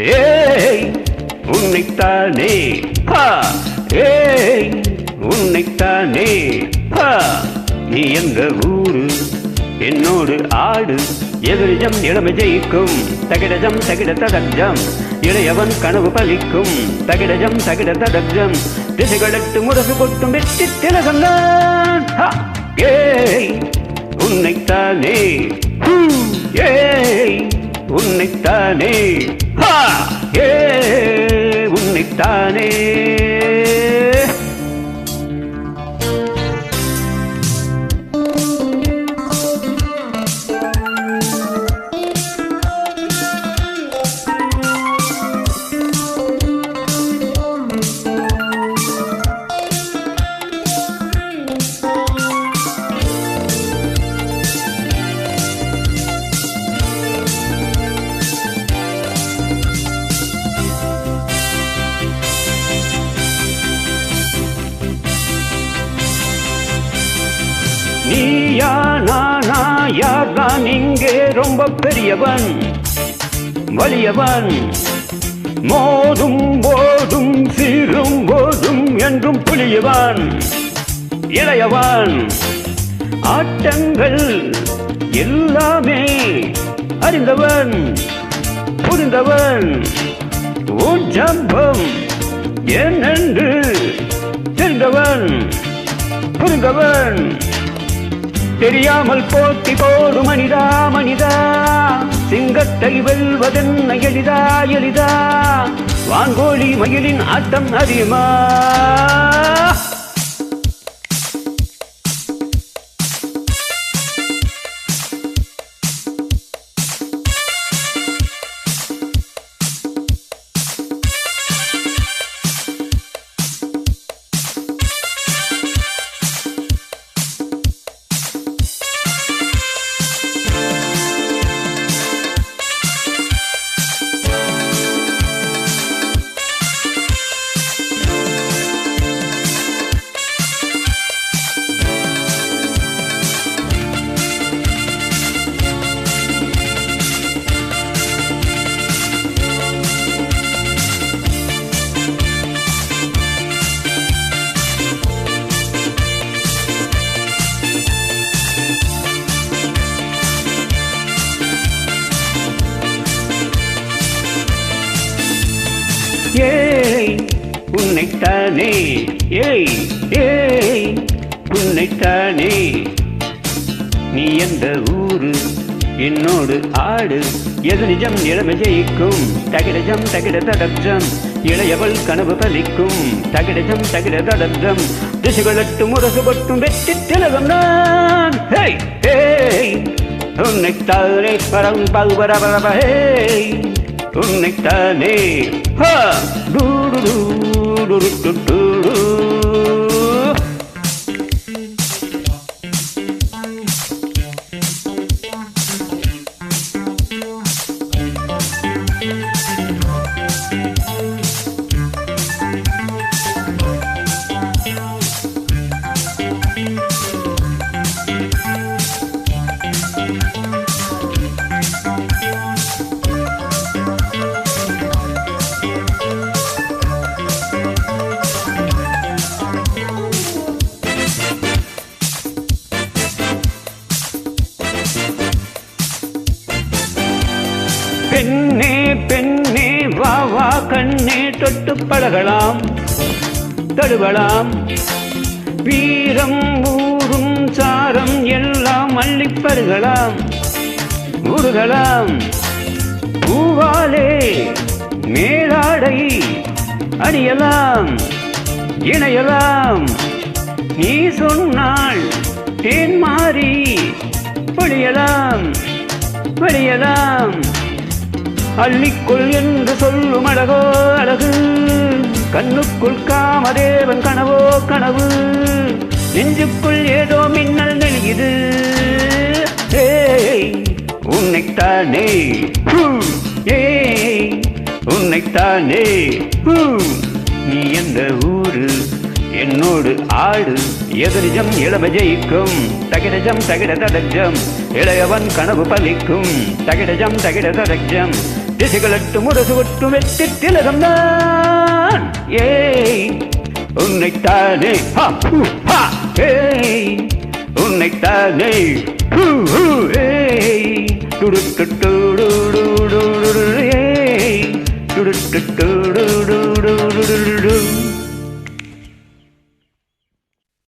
ஏய் உன்னைத்தானே. ஹா ஏய் உன்னைத்தானே. ஹா நீ எங்க ஊரு? என்னோடு ஆடு எதிரிஜம் இளமை ஜெயிக்கும். தகிடஜம் தகிட தடஜம் இளையவன் கனவு பலிக்கும். தகிடஜம் தகிட தடஜம் திசைகளட்டு முரசு கொட்டும் வெற்றி திலகம் ஏய் உன்னைத்தானே. ஏய் உன்னைத்தானே. ஏ உன்னைத்தானே. ரொம்ப பெரியவன் வலியவன். மோதும் போதும் சீரும் போதும் என்றும் புலியவன் இளையவன். ஆட்டங்கள் எல்லாமே அறிந்தவன் புரிந்தவன். ஜம்பம் என்னென்று தெரிந்தவன் புரிந்தவன். தெரியாமல் போட்டி போடு மனிதா மனிதா. சிங்கத்தை வெல்வதென்ன எளிதா எளிதா. வான்கோழி மயிலின் ஆட்டம் அறியுமா ஏய் உன்னைத்தானே. ஏய் ஏய் உன்னைத்தானே. நீ எந்த ஊரு? என்னோடு ஆடு. எது நிஜம்? இளமை ஜெயிக்கும். தகிடஜம் தகிட தடஜம். இளையவள் கனவு பலிக்கும். தகிடஜம் தகிட தடஜம். திசுகளட்டு முரசு கொட்டும் வெற்றி திலகம் நான். ஹேய் ஹேய் உன்னைத்தானே. பரம் பகுபரபரப ஹேய் உன்னைத்தானே. ஹா! do do do பெண்ணே பெண்ணே வா வா கண்ணே தொட்டு பழகலாம் தழுவலாம். வீரம் ஊரும் சாரம் எல்லாம் அள்ளிப்பருகலாம் உருகலாம். பூவாலே மேலாடை அணியலாம் இணையலாம். நீ சொன்னால் தேன் மாறி பொழியலாம் பொழியலாம் அள்ளிக்கொள் என்று சொல்லும் அழகோ அழகு. கண்ணுக்குள் காமதேவன் கனவோ கனவு. நெஞ்சுக்குள் ஏதோ மின்னல் நெளியுது ஏய் உன்னைத்தானே. ஹூ, ஏய் உன்னைத்தானே. ஹூ, நீ எந்த ஊரு? என்னோடு ஆடு. எதிரிஜம் இளம ஜெயிக்கும். தகிடஜம் தகிட தடஜம் இளையவன் கனவு பலிக்கும். தகிடஜம் தகிட தடஜம் திசைகளட்டும் முரசு ஒட்டும் வெற்றி திலகம் தான் ஏய் உன்னைத்தானே ஹா, ஹூ, ஹா, ஏய் உன்னைத்தானே ஹூ, ஹூ, ஏய். துடுட்டுடுடுடுடுடு,